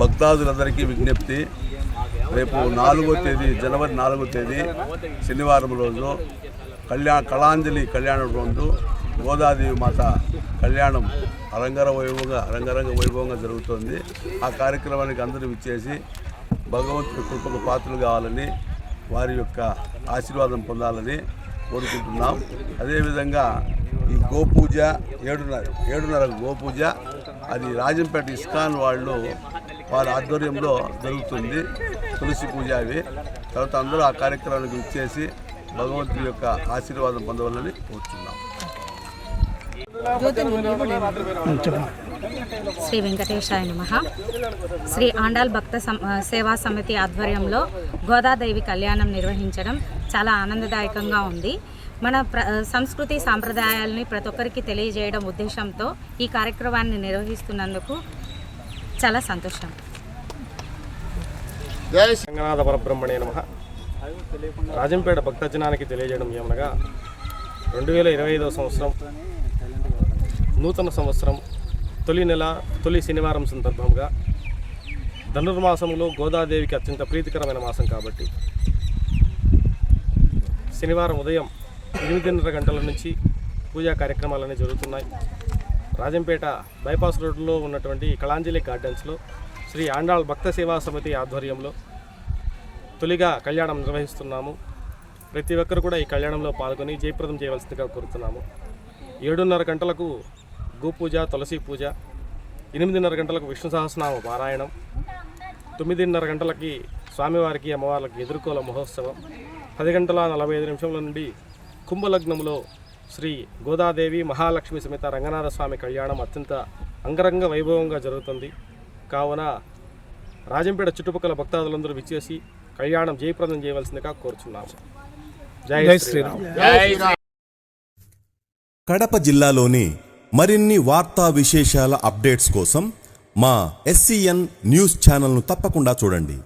భక్తాదులందరికీ విజ్ఞప్తి రేపు నాలుగో తేదీ జనవరి నాలుగో తేదీ శనివారం రోజు కళ్యాణ కళాంజలి కళ్యాణం రోజు గోదాదేవి మాత కళ్యాణం అరంగర వైభవంగా రంగరంగ వైభవంగా జరుగుతోంది. ఆ కార్యక్రమానికి అందరూ ఇచ్చేసి భగవంతుడి కృపకు పాత్రలు కావాలని వారి యొక్క ఆశీర్వాదం పొందాలని కోరుకుంటున్నాం. అదేవిధంగా ఈ గోపూజ ఏడున్నర ఏడున్నర గోపూజ అది రాజంపేట ఇస్కాన్ వాళ్ళు వారి ఆధ్వర్యంలో జరుగుతుంది తులసి పూజ అవి. తర్వాత అందరూ ఆ కార్యక్రమానికి ఇచ్చేసి భగవంతుడి యొక్క ఆశీర్వాదం పొందవాలని కోరుతున్నాం శ్రీ వెంకటేశాయ నమ. శ్రీ ఆండాల్ భక్త సం- సేవా సమితి ఆధ్వర్యంలో గోదాదేవి కళ్యాణం నిర్వహించడం చాలా ఆనందదాయకంగా ఉంది. మన ప్ర సంస్కృతి సాంప్రదాయాలని ప్రతి ఒక్కరికి తెలియజేయడం ఉద్దేశంతో ఈ కార్యక్రమాన్ని నిర్వహిస్తున్నందుకు చాలా సంతోషం. రంగనాథ పరబ్రహ్మణే నమ. రాజంపేట భక్తజనానికి తెలియజేయడం ఏమనగా రెండు వేల ఇరవై ఐదవ సంవత్సరం నూతన సంవత్సరం తొలి నెల తొలి శనివారం సందర్భంగా ధనుర్మాసంలో గోదాదేవికి అత్యంత ప్రీతికరమైన మాసం కాబట్టి శనివారం ఉదయం ఎనిమిదిన్నర గంటల నుంచి పూజా కార్యక్రమాలన్నీ జరుగుతున్నాయి. రాజంపేట బైపాస్ రోడ్లో ఉన్నటువంటి కళాంజలి గార్డెన్స్లో శ్రీ ఆండాళ్ భక్త సేవా సమితి ఆధ్వర్యంలో తొలిగా కళ్యాణం నిర్వహిస్తున్నాము. ప్రతి ఒక్కరు కూడా ఈ కళ్యాణంలో పాల్గొని జయప్రదం చేయవలసిందిగా కోరుతున్నాము. ఏడున్నర గంటలకు గోపూజ తులసి పూజ ఎనిమిదిన్నర గంటలకు విష్ణు సహస్రనామ పారాయణం తొమ్మిదిన్నర గంటలకి స్వామివారికి అమ్మవార్లకి ఎదుర్కోల మహోత్సవం పది గంటల నలభై ఐదు నిమిషంల నుండి కుంభలగ్నంలో శ్రీ గోదాదేవి మహాలక్ష్మి సమేత రంగనాథ స్వామి కళ్యాణం అత్యంత అంగరంగ వైభవంగా జరుగుతుంది. కావున రాజంపేట చుట్టుపక్కల భక్తాదులందరూ విచ్చేసి కళ్యాణం జయప్రదం చేయవలసిందిగా కోరుచున్నాము. జై శ్రీరామ్. కడప జిల్లాలోని మరిన్ని వార్తా విశేషాల అప్డేట్స్ కోసం మా ఎస్సీఎన్ న్యూస్ ఛానల్ను తప్పకుండా చూడండి.